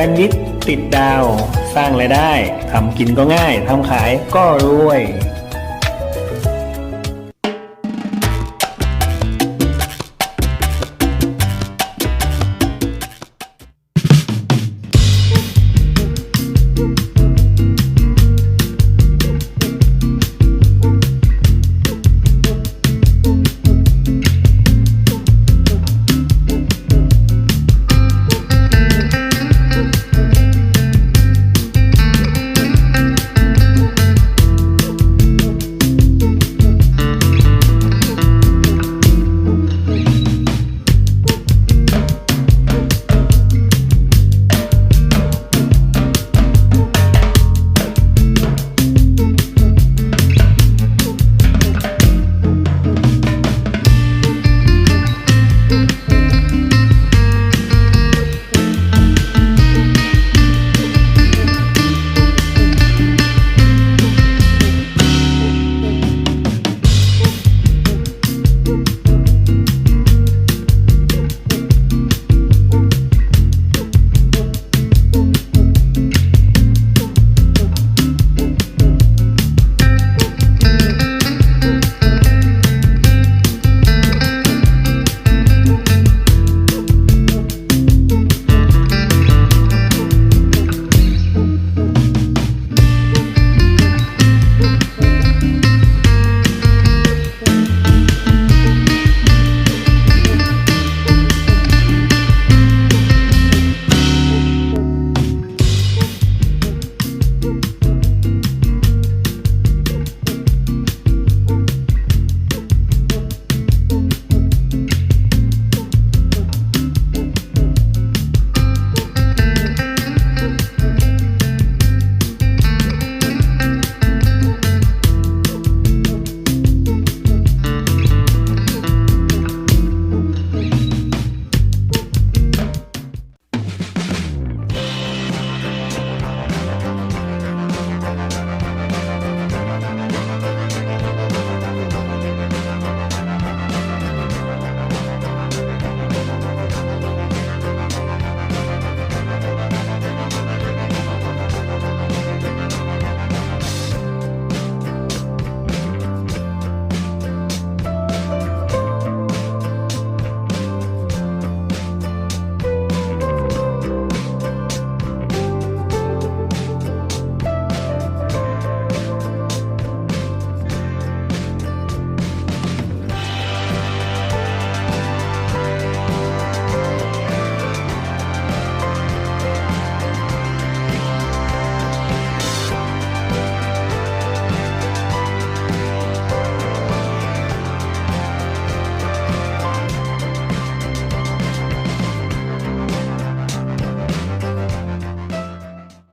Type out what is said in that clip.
ซนด์วิชติดดาว สร้างรายได้ทำกินก็ง่ายทำขายก็รวย